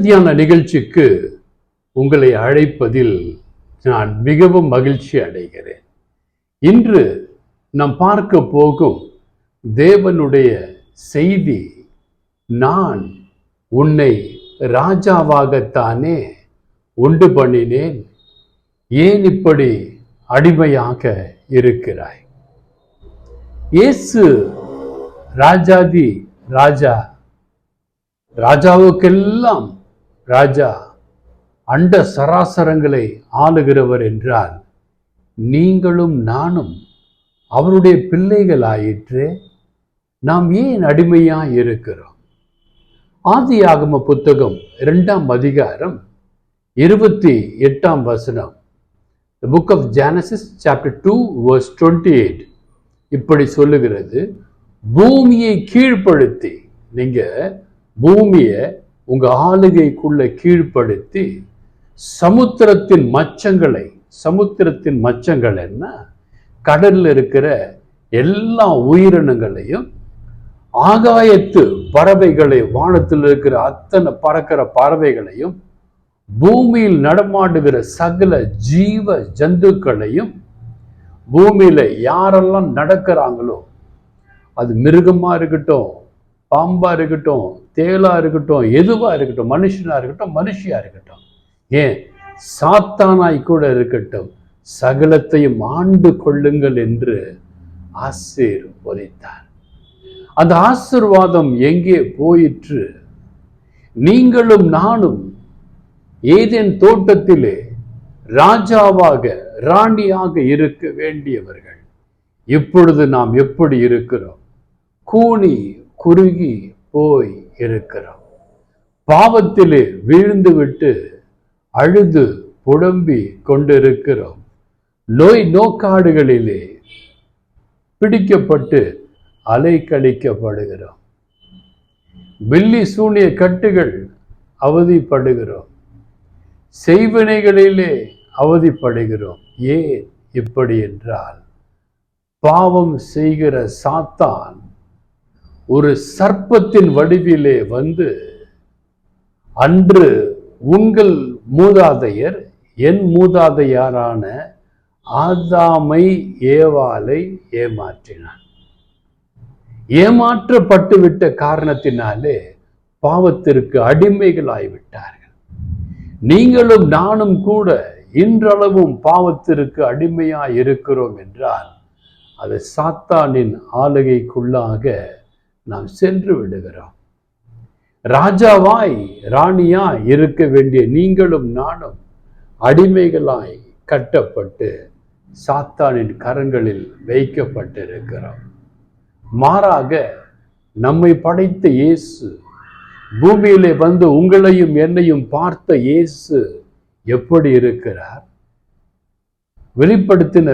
தியான நிகழ்ச்சிக்கு உங்களை அழைப்பதில் நான் மிகவும் மகிழ்ச்சி அடைகிறேன். இன்று நாம் பார்க்க போகும் தேவனுடைய செய்தி நான் உன்னை ராஜாவாகத்தானே உண்டு பண்ணினேன் ஏன் இப்படி அடிமையாக இருக்கிறாய்? இயேசு ராஜாதி ராஜா ராஜாவுக்கெல்லாம் ராஜா அண்ட சராசரங்களை ஆளுகிறவர் என்றால் நீங்களும் நானும் அவருடைய பிள்ளைகளாயிற்றே நாம் ஏன் அடிமையாக இருக்கிறோம்? ஆதியாகம புத்தகம் இரண்டாம் அதிகாரம் இருபத்தி எட்டாம் வசனம். The book of Genesis chapter two verse twenty eight இப்படி சொல்லுகிறது. பூமியை கீழ்ப்படுத்தி நீங்கள் பூமியை உங்க ஆளுகைக்குள்ள கீழ்ப்படுத்தி சமுத்திரத்தின் மச்சங்களை சமுத்திரத்தின் மச்சங்கள் என்ன? கடல்ல இருக்கிற எல்லா உயிரினங்களையும் ஆகாயத்து பறவைகளை வானத்தில் இருக்கிற அத்தனை பறக்கிற பறவைகளையும் பூமியில் நடமாடுகிற சகல ஜீவ ஜந்துக்களையும் பூமியில யாரெல்லாம் நடக்கிறாங்களோ அது மிருகமா இருக்கட்டும் பாம்பா இருக்கட்டும் தேளாக இருக்கட்டும் எதுவாக இருக்கட்டும் மனுஷனாக இருக்கட்டும் மனுஷியாக இருக்கட்டும். ஏன்? சாத்தானாய் கூட இருக்கட்டும். சகலத்தையும் ஆண்டு கொள்ளுங்கள் என்று ஆசீர்வதித்தார் அந்த ஆசிர்வாதம் எங்கே போயிற்று? நீங்களும் நானும் ஏதேன் தோட்டத்திலே ராஜாவாக ராணியாக இருக்க வேண்டியவர்கள். இப்பொழுது நாம் எப்படி இருக்கிறோம்? கூனி குறுகி போய் இருக்கிறோம் பாவத்திலே வீழ்ந்துவிட்டு அழுது புலம்பி கொண்டிருக்கிறோம். நோய் நோக்காடுகளிலே பிடிக்கப்பட்டு அலைக்கழிக்கப்படுகிறோம். வில்லி சூனிய கட்டுகள் அவதிப்படுகிறோம். செய்வினைகளிலே அவதிப்படுகிறோம். ஏன் இப்படி என்றால் பாவம் செய்கிற சாத்தான் ஒரு சர்ப்பத்தின் வடிவிலே வந்து அன்று உங்கள் மூதாதையர் என் மூதாதையாரான ஆதாமை ஏவாலை ஏமாற்றினான். ஏமாற்றப்பட்டு விட்ட காரணத்தினாலே பாவத்திற்கு அடிமைகளாய்விட்டார்கள். நீங்களும் நானும் கூட இன்றளவும் பாவத்திற்கு அடிமையாய் இருக்கிறோம் என்றால் அது சாத்தானின் ஆளுகைக்குள்ளாக நாம் சென்று விடுகிறோம் ராஜாவாய் ராணியாய் இருக்க வேண்டிய நீங்களும் நானும் அடிமைகளாய் கட்டப்பட்டு சாத்தானின் கரங்களில் வைக்கப்பட்டிருக்கிறோம். மாறாக நம்மை படைத்த இயேசு பூமியிலே வந்து உங்களையும் என்னையும் பார்த்த இயேசு எப்படி இருக்கிறார்? வெளிப்படுத்தின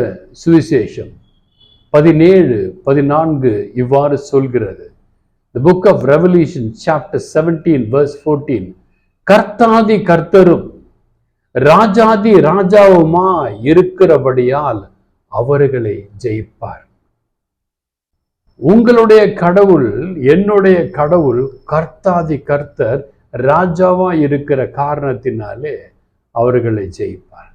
சுவிசேஷம் பதினேழு பதினான்கு இவ்வாறு சொல்கிறது. The book of Revelation chapter 17 verse 14 கர்த்தாதி கர்த்தரும் ராஜாதி ராஜாவுமா இருக்கிறபடியால் அவர்களை ஜெயிப்பார். உங்களுடைய கடவுள் என்னுடைய கடவுள் கர்த்தாதி கர்த்தர் ராஜாவா இருக்கிற காரணத்தினாலே அவர்களை ஜெயிப்பார்.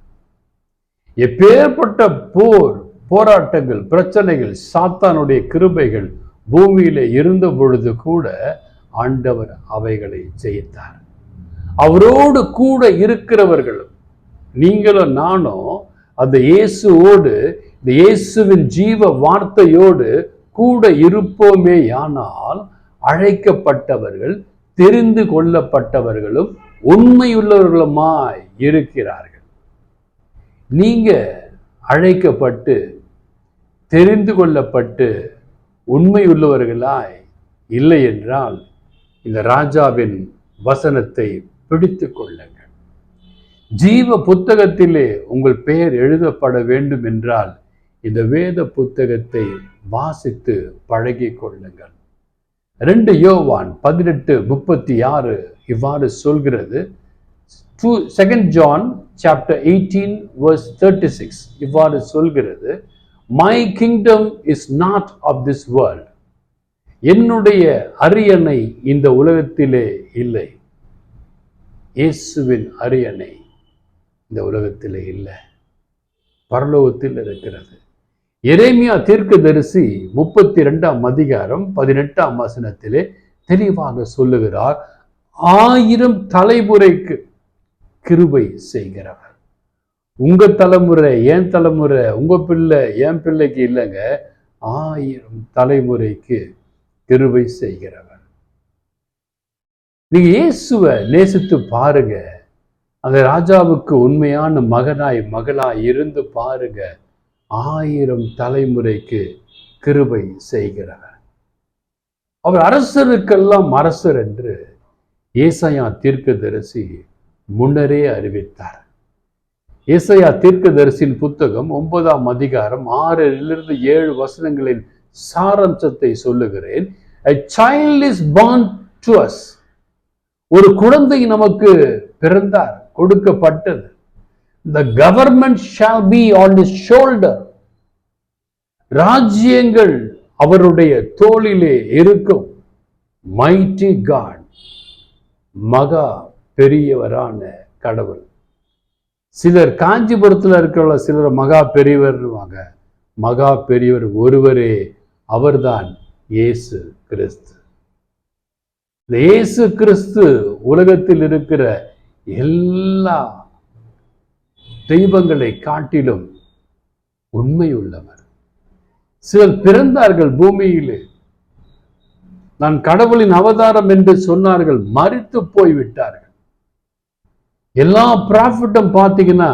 எப்பேற்பட்ட போர் போராட்டங்கள் பிரச்சனைகள் சாத்தானுடைய கிருபைகள் பூமியில் இருந்த பொழுது கூட ஆண்டவர் அவைகளை ஜெயித்தார். அவரோடு கூட இருக்கிறவர்களும் நீங்களும் நானும் அந்த இயேசுவோடு இந்த இயேசுவின் ஜீவ வார்த்தையோடு கூட இருப்போமே ஆனால் அழைக்கப்பட்டவர்கள் தெரிந்து கொள்ளப்பட்டவர்களும் உண்மையுள்ளவர்களுமாய் இருக்கிறார்கள். நீங்க அழைக்கப்பட்டு தெரிந்து கொள்ளப்பட்டு உண்மையுள்ளவர்களாய் இல்லை என்றால் இந்த ராஜாவின் வசனத்தை பிடித்து கொள்ளுங்கள். ஜீவ புத்தகத்திலே உங்கள் பெயர் எழுதப்பட வேண்டும் என்றால் இந்த வேத புத்தகத்தை வாசித்து பழகி கொள்ளுங்கள். ரெண்டு யோவான் பதினெட்டு முப்பத்தி ஆறு இவ்வாறு சொல்கிறது. Two second John chapter eighteen verse thirty six இவ்வாறு சொல்கிறது. My kingdom is not of this world என்னுடைய அரியணை இந்த உலகத்திலே இல்லை. இயேசுவின் அரியணை இந்த உலகத்திலே இல்லை. பரலோகத்தில் இருக்கிறது. எரேமியா தீர்க்கதரிசி முப்பத்தி ரெண்டாம் அதிகாரம் பதினெட்டாம் வசனத்திலே தெளிவாக சொல்லுகிறார் ஆயிரம் தலைமுறைக்கு கிருபை செய்கிறவர். உங்க தலைமுறை ஏன் தலைமுறை உங்க பிள்ளை என் பிள்ளைக்கு இல்லைங்க. ஆயிரம் தலைமுறைக்கு கிருபை செய்கிறவர். நீங்க இயேசுவை நேசித்து பாருங்க. அந்த ராஜாவுக்கு உண்மையான மகனாய் மகளாய் இருந்து பாருங்க. ஆயிரம் தலைமுறைக்கு கிருபை செய்கிறவர். அவர் அரசருக்கெல்லாம் அரசர் என்று ஏசாயா தீர்க்கதரிசி முன்னரே அறிவித்தார். இசையா தீர்க்கதரிசியின் புத்தகம் ஒன்பதாம் அதிகாரம் ஆறிலிருந்து ஏழு வசனங்களின் சாரம்சத்தை சொல்லுகிறேன். A child is born as ஒரு குழந்தை நமக்கு பிறந்தார் கொடுக்கப்பட்டது. The government shall be on his shoulder ராஜ்யங்கள் அவருடைய தோளிலே இருக்கும். மைட்டி காட் மகா பெரியவரான கடவுள். சிலர் காஞ்சிபுரத்தில் இருக்கிற சிலர் மகா பெரியவர்வாங்க மகா பெரியவர் ஒருவரே அவர்தான் இயேசு கிறிஸ்து. இந்த இயேசு கிறிஸ்து உலகத்தில் இருக்கிற எல்லா தெய்வங்களை காட்டிலும் உண்மையுள்ளவர். சிலர் பிறந்தார்கள் பூமியிலே. நான் கடவுளின் அவதாரம் என்று சொன்னார்கள் மறித்து போய்விட்டார்கள். எல்லா ப்ராஃபிட்டும் பார்த்தீங்கன்னா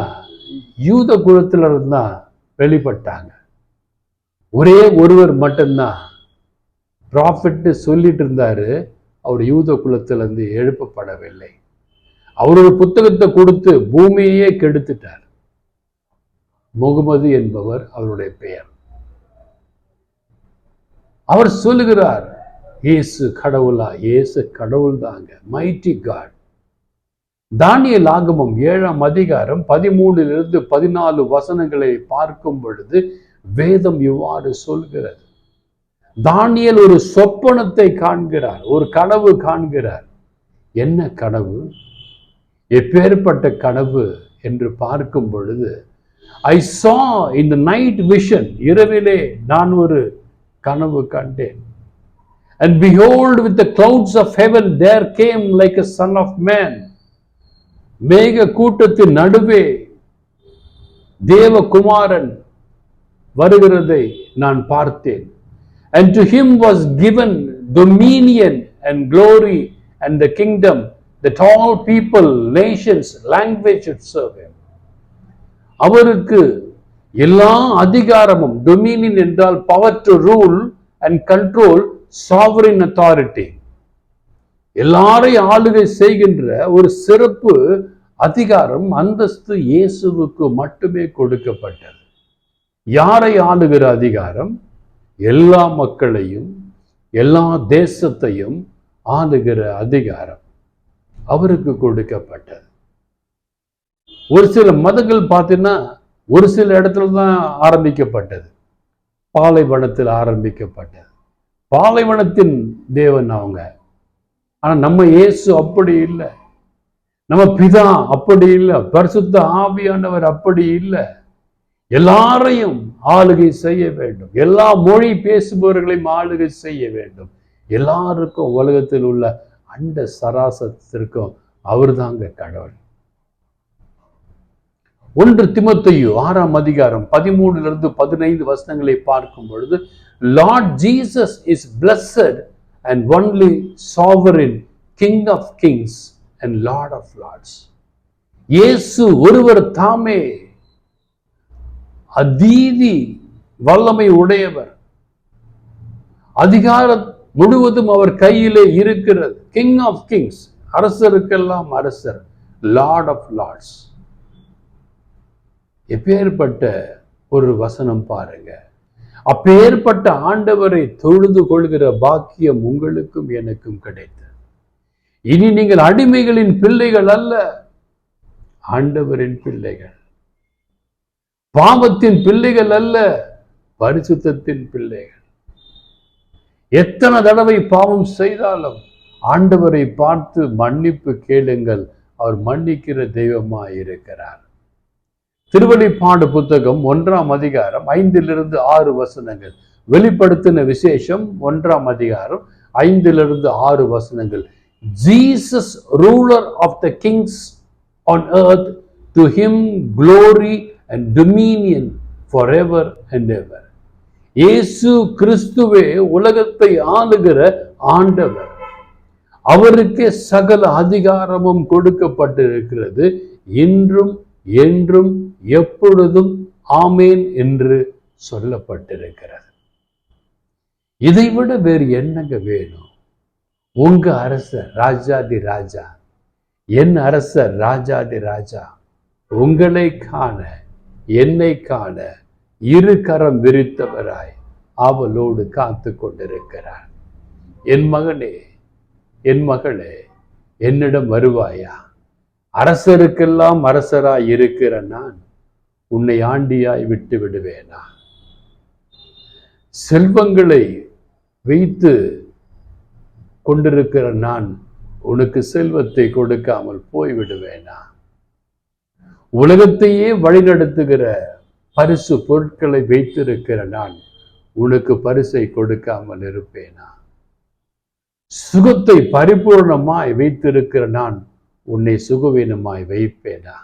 யூத குலத்தில் இருந்தால் வெளிப்பட்டாங்க. ஒரே ஒருவர் மட்டும்தான் ப்ராஃபிட்னு சொல்லிட்டு இருந்தாரு. அவர் யூத குலத்திலிருந்து எழுப்பப்படவில்லை. அவரோட புத்தகத்தை கொடுத்து பூமியையே கெடுத்துட்டார். முகமது என்பவர் அவருடைய பெயர். அவர் சொல்லுகிறார் இயேசு கடவுளா இயேசு கடவுள் தாங்க மைட்டி காட் தானியல் ஆகமம் ஏழாம் அதிகாரம் பதிமூணிலிருந்து பதினாலு வசனங்களை பார்க்கும் பொழுது வேதம் இவ்வாறு சொல்கிறது. தானியல் ஒரு சொப்பனத்தை காண்கிறார் ஒரு கனவு காண்கிறார். என்ன கனவு? எப்பேற்பட்ட கனவு என்று பார்க்கும் பொழுது ஐ சா இந்த நைட் விஷன் இரவிலே நான் ஒரு கனவு கண்டேன். And behold with the clouds of heaven there came like a son of man மேக கூட்டத்தின் நடுவே தேவகுமாரன் வருகிறதை நான் பார்த்தேன் and to him was given dominion and glory and the kingdom that all people nations language serve அவருக்கு எல்லா அதிகாரமும் டொமினியன் என்றால் power to rule and control sovereign authority எல்லாரையும் ஆளுகை செய்கின்ற ஒரு சிறப்பு அதிகாரம் அந்தஸ்து இயேசுவுக்கு மட்டுமே கொடுக்கப்பட்டது. யாரை ஆளுகிற அதிகாரம்? எல்லா மக்களையும் எல்லா தேசத்தையும் ஆளுகிற அதிகாரம் அவருக்கு கொடுக்கப்பட்டது. ஒரு சில மதங்கள் பார்த்தீங்கன்னா ஒரு சில இடத்துல தான் ஆரம்பிக்கப்பட்டது. பாலைவனத்தில் ஆரம்பிக்கப்பட்டது. பாலைவனத்தின் தேவன் அவங்க. ஆனா நம்ம இயேசு அப்படி இல்லை. நம்ம பிதா அப்படி இல்லை. பரிசுத்த ஆவியானவர் அப்படி இல்லை. எல்லாரையும் ஆளுகை செய்ய வேண்டும். எல்லா மொழி பேசுபவர்களையும் ஆளுகை செய்ய வேண்டும். எல்லாருக்கும் உலகத்தில் உள்ள அண்ட சராசத்திற்கும் அவர்தாங்க கடவுள். ஒன்று திமுத்தையு ஆறாம் அதிகாரம் பதிமூணுல இருந்து பதினைந்து வசனங்களை பார்க்கும் பொழுது Lord Jesus is blessed and only sovereign King of kings and Lord of lords இயேசு ஒருவர் தாமே. அதீதி வல்லமை உடையவர். அதிகாரம் முழுவதும் அவர் கையிலே இருக்கிறது. கிங் ஆஃப் கிங்ஸ் அரசருக்கெல்லாம் அரசர் லார்ட் ஆஃப் லார்ட்ஸ் எப்பேற்பட்ட ஒரு வசனம் பாருங்க. அப்பேற்பட்ட ஆண்டவரை தொழுது கொள்கிற பாக்கியம் உங்களுக்கும் எனக்கும் கிடைத்தது இனி நீங்கள் அடிமைகளின் பிள்ளைகள் அல்ல ஆண்டவரின் பிள்ளைகள். பாவத்தின் பிள்ளைகள் அல்ல பரிசுத்தத்தின் பிள்ளைகள். எத்தனை தடவை பாவம் செய்தாலும் ஆண்டவரை பார்த்து மன்னிப்பு கேளுங்கள் அவர் மன்னிக்கிற தெய்வமா இருக்கிறார் திருவழிப்பாடு புத்தகம் ஒன்றாம் அதிகாரம் ஐந்திலிருந்து ஆறு வசனங்கள். வெளிப்படுத்தின விசேஷம் ஒன்றாம் அதிகாரம் ஐந்திலிருந்து ஆறு வசனங்கள். Jesus ruler of the kings on earth to him glory and dominion for ever and ever இயேசு கிறிஸ்துவே உலகத்தை ஆளுகிற ஆண்டவர். அவருக்கே சகல அதிகாரமும் கொடுக்கப்பட்டிருக்கிறது. இன்றும் என்றும் எப்பொழுதும் ஆமேன் என்று சொல்லப்பட்டிருக்கிறது. இதைவிட வேறு என்னங்க வேணும்? உங்க அரசர் ராஜாதி ராஜா என் அரசர் ராஜாதி ராஜா உங்களை காண என்னை காண இரு கரம் விரித்தவராய் அவளோடு காத்து கொண்டிருக்கிறார். என் மகனே என் மகளே என்னிடம் வருவாயா? அரசருக்கெல்லாம் அரசராய் இருக்கிற நான் உன்னை ஆண்டியாய் விட்டு விடுவேனா? செல்வங்களை வைத்து கொண்டிருக்கிற நான் உனக்கு செல்வத்தை கொடுக்காமல் போய்விடுவேனா? உலகத்தையே வழிநடத்துகிற பரிசு பொருட்களை வைத்திருக்கிற நான் உனக்கு பரிசை கொடுக்காமல் இருப்பேனா? சுகத்தை பரிபூர்ணமாய் வைத்திருக்கிற நான் உன்னை சுகவீனமாய் வைப்பேனா?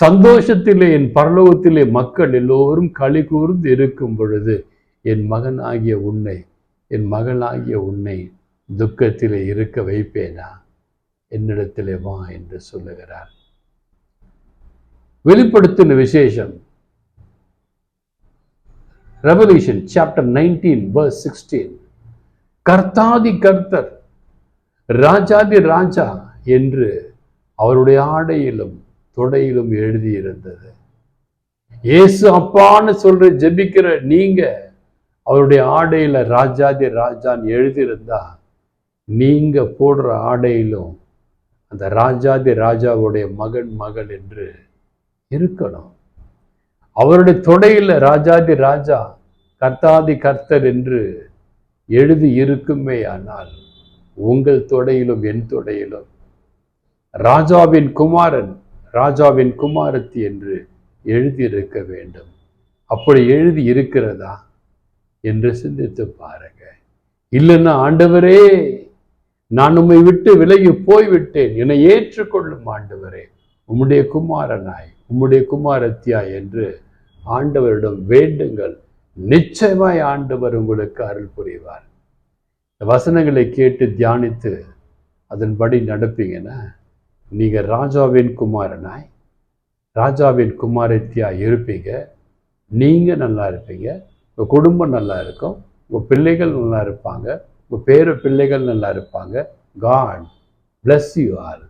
சந்தோஷத்திலே என் பரலோகத்திலே மக்கள் எல்லோரும் களி கூர்ந்து இருக்கும் பொழுது என் மகனாகிய உன்னை என் மகனாகிய உன்னை துக்கத்திலே இருக்க வைப்பேனா? என்னிடத்திலே வா என்று சொல்லுகிறார். வெளிப்படுத்தின விசேஷம். Revelation chapter nineteen verse sixteen கர்த்தாதி கர்த்தர் ராஜாதி ராஜா என்று அவருடைய ஆடையிலும் தொடையிலும் எழுதியிருந்தது. இயேசு அப்பான்னு சொல்ற ஜெபிக்கிற நீங்க அவருடைய ஆடையில ராஜாதி ராஜான் எழுதியிருந்தா நீங்க போடுற ஆடையிலும் அந்த ராஜாதி ராஜாவுடைய மகன் மகள் என்று இருக்கணும். அவருடைய தொடையில ராஜாதி ராஜா கர்த்தாதி கர்த்தர் என்று எழுதி இருக்குமே ஆனால் உங்கள் தொடையிலும் என் தொடையிலும் ராஜாவின் குமாரன் ராஜாவின் குமாரத்தி என்று எழுதியிருக்க வேண்டும். அப்படி எழுதி இருக்கிறதா? என்று சிந்தித்து பாருங்க. இல்லைன்னா ஆண்டவரே நான் உம்மை விட்டு விலகி போய்விட்டேன். என்னை ஏற்றுக்கொள்ளும் ஆண்டவரே உம்முடைய குமாரனாய் உம்முடைய குமாரத்தியாய் என்று ஆண்டவரிடம் வேண்டுங்கள். நிச்சயமாய் ஆண்டவர் உங்களுக்கு அருள் புரிவார். இந்த வசனங்களை கேட்டு தியானித்து அதன்படி நடப்பீங்கன்னா நீங்க ராஜாவின் குமாரனாய் ராஜாவின் குமாரத்தியாக இருப்பீங்க. நீங்க நல்லா இருப்பீங்க. உங்கள் குடும்பம் நல்லா இருக்கும். உங்கள் பிள்ளைகள் நல்லா இருப்பாங்க. உங்கள் பேர பிள்ளைகள் நல்லா இருப்பாங்க. God bless you are